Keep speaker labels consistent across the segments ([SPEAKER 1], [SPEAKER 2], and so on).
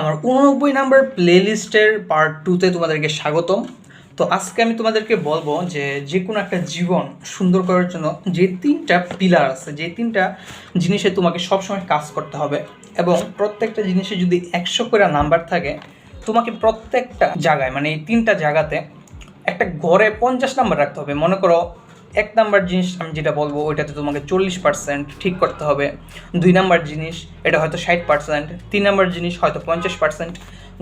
[SPEAKER 1] আমার উননব্বই number প্লেলিস্টের part টুতে তোমাদেরকে স্বাগতম। তো আজকে আমি তোমাদেরকে বলব যে যে কোনো একটা জীবন সুন্দর করার জন্য যে তিনটা পিলার আছে, যে তিনটা জিনিসে তোমাকে সবসময় কাজ করতে হবে এবং প্রত্যেকটা জিনিসে যদি একশো করে নাম্বার থাকে, তোমাকে প্রত্যেকটা জায়গায় মানে এই তিনটা জায়গাতে একটা ঘরে পঞ্চাশ নাম্বার রাখতে হবে। মনে করো এক নাম্বার জিনিস আমি যেটা বলব, ওইটাতে তোমাকে চল্লিশ পার্সেন্ট ঠিক করতে হবে। দুই নাম্বার জিনিস, এটা হয়তো ষাট পার্সেন্ট তিন নাম্বার জিনিস, হয়তো পঞ্চাশ পার্সেন্ট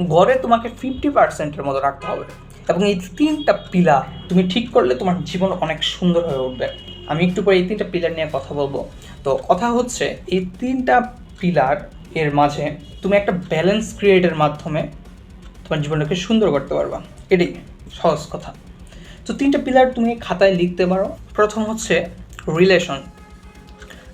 [SPEAKER 1] ঘরে তোমাকে ফিফটি পার্সেন্টের মতো রাখতে হবে। এবং এই তিনটা পিলার তুমি ঠিক করলে তোমার জীবন অনেক সুন্দর হয়ে উঠবে। আমি একটু পরে এই তিনটা পিলার নিয়ে কথা বলব। তো কথা হচ্ছে, এই তিনটা পিলার এর মাঝে তুমি একটা ব্যালেন্স ক্রিয়েটের মাধ্যমে তোমার জীবনটাকে সুন্দর করতে পারবা। এটাই সহজ কথা। তো তিনটা পিলার তুমি খাতায় লিখতে পারো। প্রথম হচ্ছে রিলেশন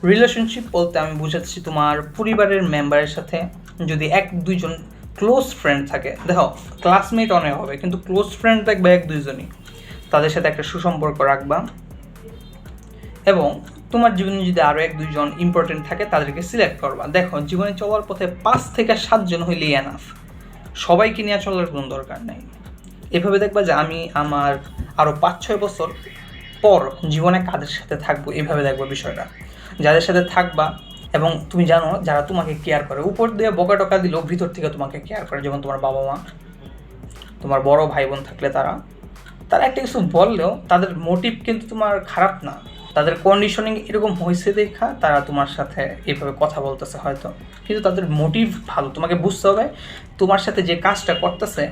[SPEAKER 1] রিলেশনশিপ বলতে আমি বুঝাচ্ছি তোমার পরিবারের মেম্বারের সাথে। যদি এক, দুইজন ক্লোজ ফ্রেন্ড থাকে, দেখো ক্লাসমেট অনেক হবে, কিন্তু ক্লোজ ফ্রেন্ড থাকবে এক, দুইজনই। তাদের সাথে একটা সুসম্পর্ক রাখবা। এবং তোমার জীবনে যদি আরও এক, দুইজন ইম্পর্টেন্ট থাকে, তাদেরকে সিলেক্ট করবা। দেখো, জীবনে চলার পথে পাঁচ থেকে সাতজন হইলেই এনাফ সবাইকে নিয়ে চলার কোনো দরকার নেই। এভাবে দেখবা যে আমি, আমার আরও পাঁচ ছয় বছর পর জীবনে কাদের সাথে থাকব, এভাবে দেখব বিষয়টা। যাদের সাথে থাকবা এবং তুমি জানো যারা তোমাকে কেয়ার করে, উপর দিয়ে বকা টকা দিলেও ভিতর থেকে তোমাকে কেয়ার করে, যেমন তোমার বাবা মা, তোমার বড় ভাই বোন থাকলে তারা। তারা একটা কিছু বললেও তাদের মোটিভ কিন্তু তোমার খারাপ না। তাদের কন্ডিশনিং এরকম হয়েছে দেখা, তারা তোমার সাথে এইভাবে কথা বলতেছে হয়তো। কিন্তু তাদের মোটিভ ভালো। তোমাকে বুঝতে হবে, তোমার সাথে যে কাজটা করতেছে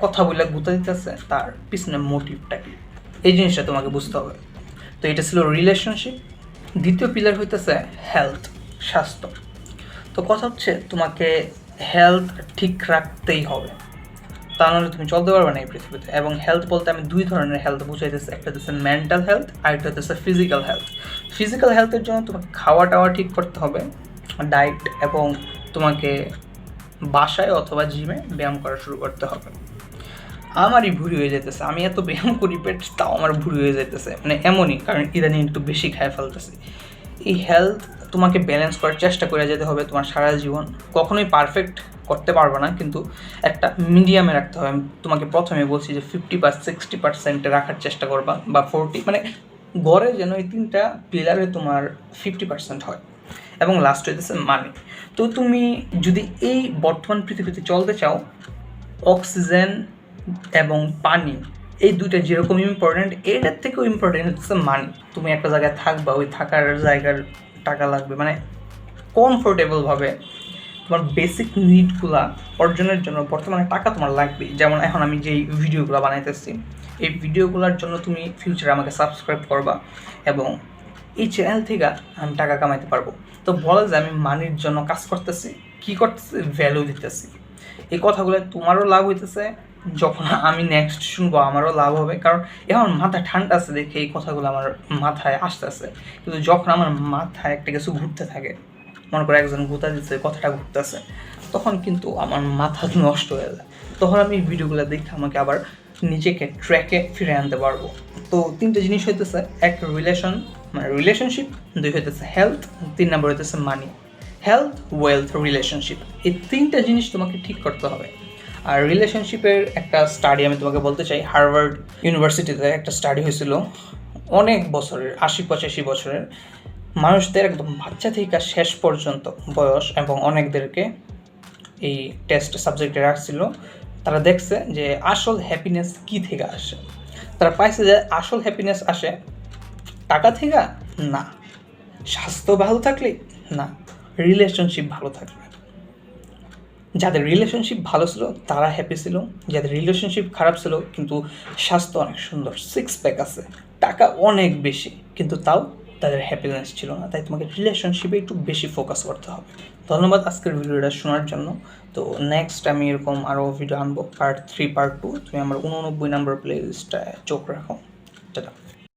[SPEAKER 1] কথা বলে গুতা দিতেছে, তার পিছনে মোটিভটা কি? এই জিনিসটা তোমাকে বুঝতে হবে। তো এটা ছিল রিলেশনশিপ দ্বিতীয় পিলার হইতেছে হেলথ স্বাস্থ্য। তো কথা হচ্ছে তোমাকে হেলথ ঠিক রাখতেই হবে। তা নাহলে তুমি চলতে পারবে না এই পৃথিবীতে। এবং হেলথ বলতে আমি দুই ধরনের হেলথ বুঝাইতেছি। একটা হচ্ছে মেন্টাল হেলথ আর একটা হচ্ছে ফিজিক্যাল হেলথ ফিজিক্যাল হেলথের জন্য তোমাকে খাওয়া টাওয়া ঠিক করতে হবে। ডায়েট এবং তোমাকে বাসায় অথবা জিমে ব্যায়াম করা শুরু করতে হবে। আমারই ভুড়ি হয়ে যেতেছে আমি এত ব্যায়াম করি পেট তাও আমার ভুড়ি হয়ে যেতেছে মানে এমনই, কারণ ইদানিং একটু বেশি খায় ফেলতেছি। এই হেলথ তোমাকে ব্যালেন্স করার চেষ্টা করে যেতে হবে তোমার সারা জীবন। কখনোই পারফেক্ট করতে পারবে না, কিন্তু একটা মিডিয়ামে রাখতে হবে। আমি তোমাকে প্রথমে বলছি যে ফিফটি বা সিক্সটি পার্সেন্টে রাখার চেষ্টা করবা, বা ফোরটি মানে গড়ে যেন এই তিনটা পিলারে তোমার ফিফটি পার্সেন্ট হয়। এবং লাস্ট হইতেছে মানি তো তুমি যদি এই বর্তমান পৃথিবীতে চলতে চাও অক্সিজেন এবং পানি, এই দুইটা যেরকম ইম্পর্টেন্ট এটার থেকেও ইম্পর্টেন্ট হচ্ছে মানি তুমি একটা জায়গায় থাকবা, ওই থাকার জায়গার টাকা লাগবে মানে কমফোর্টেবলভাবে তোমার বেসিক নিডগুলা অর্জনের জন্য বর্তমানে টাকা তোমার লাগবেই। যেমন এখন আমি যেই ভিডিওগুলো বানাইতেছি, এই ভিডিওগুলোর জন্য তুমি ফিউচারে আমাকে সাবস্ক্রাইব করবা এবং এই চ্যানেল থেকে আমি টাকা কামাইতে পারব। তো বলা যে আমি মানির জন্য কাজ করতেছি, কি করতেছি ভ্যালু দিতেছি। এই কথাগুলো তোমারও লাভ হইতেছে যখন আমি নেক্সট শুনব আমারও লাভ হবে। কারণ এখন মাথা ঠান্ডা আছে দেখে এই কথাগুলো আমার মাথায় আসতেছে। কিন্তু যখন আমার মাথায় একটা কিছু ঘুরতে থাকে, মনে করে একজন গুতা দিচ্ছে, কথাটা ঘুরতেছে, তখন কিন্তু আমার মাথা নষ্ট হয়ে যায়। তখন আমি ভিডিওগুলো দেখে আমাকে আবার নিজেকে ট্র্যাকে ফিরে আনতে পারব। তো তিনটে জিনিস হইতেছে, এক রিলেশন মানে রিলেশনশিপ দুই হইতেছে হেলথ তিন নম্বর হইতেছে মানি হেলথ ওয়েলথ রিলেশনশিপ এই তিনটা জিনিস তোমাকে ঠিক করতে হবে। আর রিলেশনশিপের একটা স্টাডি আমি তোমাকে বলতে চাই। হার্ভার্ড ইউনিভার্সিটিতে একটা স্টাডি হয়েছিল। অনেক বছরের, আশি পঁচাশি বছরের। মানুষদের একদম বাচ্চা থেকে শেষ পর্যন্ত বয়স এবং অনেকদেরকে এই টেস্ট সাবজেক্টে রাখছিল। তারা দেখছে যে আসল হ্যাপিনেস কী থেকে আসে? তারা পাইছে যে আসল হ্যাপিনেস আসে টাকা থেকে? না। স্বাস্থ্য ভালো থাকলে? না। রিলেশনশিপ ভালো থাকলে? যাদের রিলেশনশিপ ভালো ছিল, তারা হ্যাপি ছিল। যাদের রিলেশনশিপ খারাপ ছিল, কিন্তু স্বাস্থ্য অনেক সুন্দর সিক্স প্যাক আছে। টাকা অনেক বেশি, কিন্তু তাও তাদের হ্যাপিনেস ছিল না। তাই তোমাকে রিলেশনশিপে একটু বেশি ফোকাস করতে হবে। ধন্যবাদ আজকের ভিডিওটা শোনার জন্য। তো নেক্সট আমি এরকম আরও ভিডিও আনব পার্ট থ্রি পার্ট টু তুমি আমার উননব্বই নম্বর প্লে লিস্টটায় চোখ রাখো। টাটা।